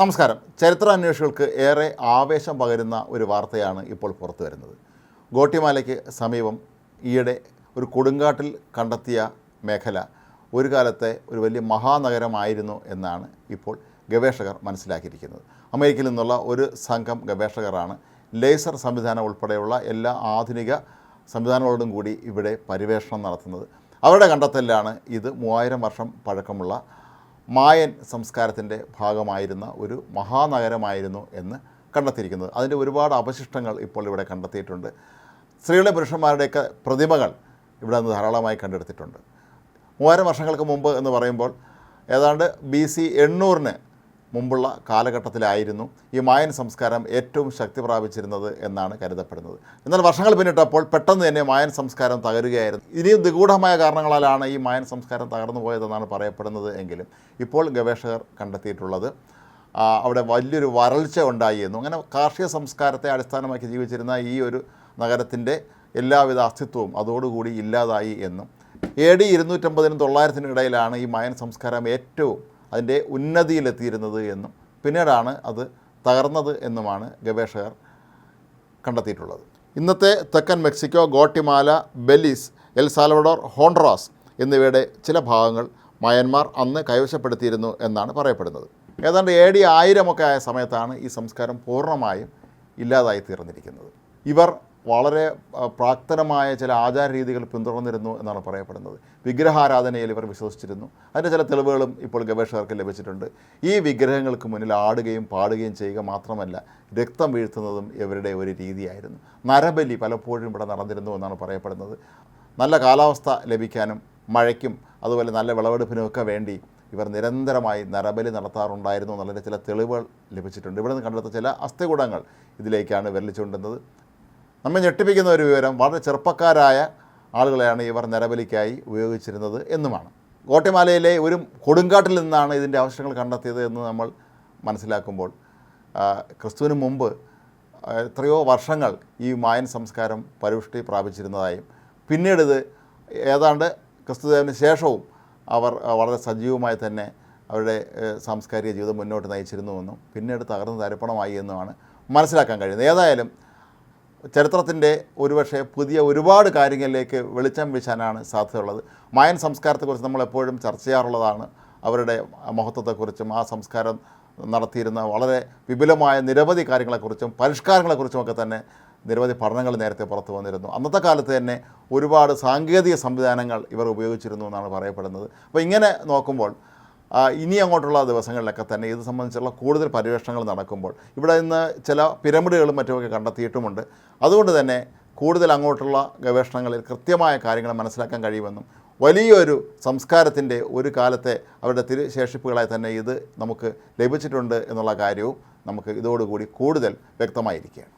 നമസ്കാരം. ചരിത്ര ചരിത്രാന്വേഷികൾക്ക് ഏറെ ആവേശം പകരുന്ന ഒരു വാർത്തയാണ് ഇപ്പോൾ പുറത്തു വരുന്നത്. ഗോട്ടിമാലയ്ക്ക് സമീപം ഈയിടെ ഒരു കൊടുങ്കാട്ടിൽ കണ്ടെത്തിയ മേഖല ഒരു കാലത്തെ ഒരു വലിയ മഹാനഗരമായിരുന്നു എന്നാണ് ഇപ്പോൾ ഗവേഷകർ മനസ്സിലാക്കിയിരിക്കുന്നത്. അമേരിക്കയിൽ നിന്നുള്ള ഒരു സംഘം ഗവേഷകരാണ് ലേസർ സംവിധാനം ഉൾപ്പെടെയുള്ള എല്ലാ ആധുനിക സംവിധാനങ്ങളോടും കൂടി ഇവിടെ പര്യവേഷണം നടത്തുന്നത്. അവരുടെ കണ്ടെത്തലിലാണ് ഇത് മൂവായിരം വർഷം പഴക്കമുള്ള മായൻ സംസ്കാരത്തിന്റെ ഭാഗമായിരുന്ന ഒരു മഹാനഗരമായിരുന്നു എന്ന് കണ്ടെത്തിയിരിക്കുന്നത്. അതിന്റെ ഒരുപാട് അവശിഷ്ടങ്ങൾ ഇപ്പോൾ ഇവിടെ കണ്ടെത്തിയിട്ടുണ്ട്. സ്ത്രീകളുടെ പുരുഷന്മാരുടെയൊക്കെ പ്രതിമകൾ ഇവിടെ നിന്ന് ധാരാളമായി കണ്ടെടുത്തിട്ടുണ്ട്. മൂവായിരം വർഷങ്ങൾക്ക് മുമ്പ് എന്ന് പറയുമ്പോൾ ഏതാണ്ട് ബി സി എണ്ണൂറിന് മുമ്പുള്ള കാലഘട്ടത്തിലായിരുന്നു ഈ മായൻ സംസ്കാരം ഏറ്റവും ശക്തി പ്രാപിച്ചിരുന്നത് എന്നാണ് കരുതപ്പെടുന്നത്. എന്നാൽ വർഷങ്ങൾ പിന്നിട്ടപ്പോൾ പെട്ടെന്ന് തന്നെ മായൻ സംസ്കാരം തകരുകയായിരുന്നു. ഇനിയും നിഗൂഢമായ കാരണങ്ങളാലാണ് ഈ മായൻ സംസ്കാരം തകർന്നു പോയതെന്നാണ് പറയപ്പെടുന്നത് എങ്കിലും ഇപ്പോൾ ഗവേഷകർ കണ്ടെത്തിയിട്ടുള്ളത്. അവിടെ വലിയൊരു വരൾച്ച ഉണ്ടായി എന്നും അങ്ങനെ കാർഷിക സംസ്കാരത്തെ അടിസ്ഥാനമാക്കി ജീവിച്ചിരുന്ന ഈ ഒരു നഗരത്തിന്റെ എല്ലാവിധ അസ്തിത്വവും അതോടുകൂടി ഇല്ലാതായി എന്നും എ ഡി ഇരുന്നൂറ്റമ്പതിനും തൊള്ളായിരത്തിനും ഇടയിലാണ് ഈ മായൻ സംസ്കാരം ഏറ്റവും അതിന്റെ ഉന്നതിയിലെത്തിയിരുന്നത് എന്നും പിന്നീടാണ് അത് തകർന്നത് എന്നുമാണ് ഗവേഷകർ കണ്ടെത്തിയിട്ടുള്ളത്. ഇന്നത്തെ തെക്കൻ Mexico Guatemala Belize El Salvador Honduras എന്നിവയുടെ ചില ഭാഗങ്ങൾ മയന്മാർ അന്ന് കൈവശപ്പെടുത്തിയിരുന്നു എന്നാണ് പറയപ്പെടുന്നത്. ഏതാണ്ട് എ ഡി ആയിരമൊക്കെ ആയ സമയത്താണ് ഈ സംസ്കാരം പൂർണമായും ഇല്ലാതായി തീർന്നിരിക്കുന്നത്. ഇവർ വളരെ പ്രാക്തനമായ ചില ആചാര രീതികൾ പിന്തുടർന്നിരുന്നു എന്നാണ് പറയപ്പെടുന്നത്. വിഗ്രഹാരാധനയിൽ ഇവർ വിശ്വസിച്ചിരുന്നു. അതിന്റെ ചില തെളിവുകളും ഇപ്പോൾ ഗവേഷകർക്ക് ലഭിച്ചിട്ടുണ്ട്. ഈ വിഗ്രഹങ്ങൾക്ക് മുന്നിൽ ആടുകയും പാടുകയും ചെയ്യുക മാത്രമല്ല രക്തം വീഴ്ത്തുന്നതും ഇവരുടെ ഒരു രീതിയായിരുന്നു. നരബലി പലപ്പോഴും ഇവിടെ നടന്നിരുന്നു എന്നാണ് പറയപ്പെടുന്നത്. നല്ല കാലാവസ്ഥ ലഭിക്കാനും മഴയ്ക്കും അതുപോലെ നല്ല വിളവെടുപ്പിനുമൊക്കെ വേണ്ടി ഇവർ നിരന്തരമായി നരബലി നടത്താറുണ്ടായിരുന്നു. എന്നുള്ളതിന്റെ ചില തെളിവുകൾ ലഭിച്ചിട്ടുണ്ട്. ഇവിടെ നിന്ന് കണ്ടെടുത്ത ചില അസ്ഥികൂടങ്ങൾ ഇതിലേക്കാണ് വിരലിച്ചുകൊണ്ടുന്നത് നമ്മെ ഞെട്ടിപ്പിക്കുന്ന ഒരു വിവരം വളരെ ചെറുപ്പക്കാരായ ആളുകളെയാണ് ഇവർ നരബലിക്കായി ഉപയോഗിച്ചിരുന്നത് എന്നുമാണ്. ഗോട്ടിമാലയിലെ ഒരു കൊടുങ്കാട്ടിൽ നിന്നാണ് ഇതിന്റെ അവശിഷ്ടങ്ങൾ കണ്ടെത്തിയത് എന്ന് നമ്മൾ മനസ്സിലാക്കുമ്പോൾ ക്രിസ്തുവിന് മുമ്പ് എത്രയോ വർഷങ്ങൾ ഈ മായൻ സംസ്കാരം പരുഷ്ടി പ്രാപിച്ചിരുന്നതായും പിന്നീട് ഇത് ഏതാണ്ട് ക്രിസ്തുദേവന് ശേഷവും അവർ വളരെ സജീവമായി തന്നെ അവരുടെ സാംസ്കാരിക ജീവിതം മുന്നോട്ട് നയിച്ചിരുന്നുവെന്നും പിന്നീട് തകർന്ന് തരപ്പണമായി എന്നുമാണ് മനസ്സിലാക്കാൻ കഴിയുന്നത്. ഏതായാലും ചരിത്രത്തിന്റെ ഒരുപക്ഷെ പുതിയ ഒരുപാട് കാര്യങ്ങളിലേക്ക് വെളിച്ചം വീശാനാണ് സാധ്യതയുള്ളത്. മായൻ സംസ്കാരത്തെക്കുറിച്ച് നമ്മൾ എപ്പോഴും ചർച്ച ചെയ്യാറുള്ളതാണ്. അവരുടെ മഹത്വത്തെക്കുറിച്ചും ആ സംസ്കാരം നടത്തിയിരുന്ന വളരെ വിപുലമായ നിരവധി കാര്യങ്ങളെക്കുറിച്ചും പരിഷ്കാരങ്ങളെക്കുറിച്ചുമൊക്കെ തന്നെ നിരവധി പഠനങ്ങൾ നേരത്തെ പുറത്തു വന്നിരുന്നു. അന്നത്തെ കാലത്ത് തന്നെ ഒരുപാട് സാങ്കേതിക സംവിധാനങ്ങൾ ഇവർ ഉപയോഗിച്ചിരുന്നു എന്നാണ് പറയപ്പെടുന്നത്. അപ്പോൾ ഇങ്ങനെ നോക്കുമ്പോൾ ഇനി അങ്ങോട്ടുള്ള ദിവസങ്ങളിലൊക്കെ തന്നെ ഇത് സംബന്ധിച്ചുള്ള കൂടുതൽ പര്യവേഷണങ്ങൾ നടക്കുമ്പോൾ ഇവിടെ നിന്ന് ചില പിരമിഡുകളും മറ്റുമൊക്കെ കണ്ടെത്തിയിട്ടുമുണ്ട്. അതുകൊണ്ട് തന്നെ കൂടുതൽ അങ്ങോട്ടുള്ള ഗവേഷണങ്ങളിൽ കൃത്യമായ കാര്യങ്ങൾ മനസ്സിലാക്കാൻ കഴിയുമെന്നും വലിയൊരു സംസ്കാരത്തിന്റെ ഒരു കാലത്തെ അവരുടെ തിരുശേഷിപ്പുകളായി തന്നെ ഇത് നമുക്ക് ലഭിച്ചിട്ടുണ്ട് എന്നുള്ള കാര്യവും നമുക്ക് ഇതോടുകൂടി കൂടുതൽ വ്യക്തമായിരിക്കുകയാണ്.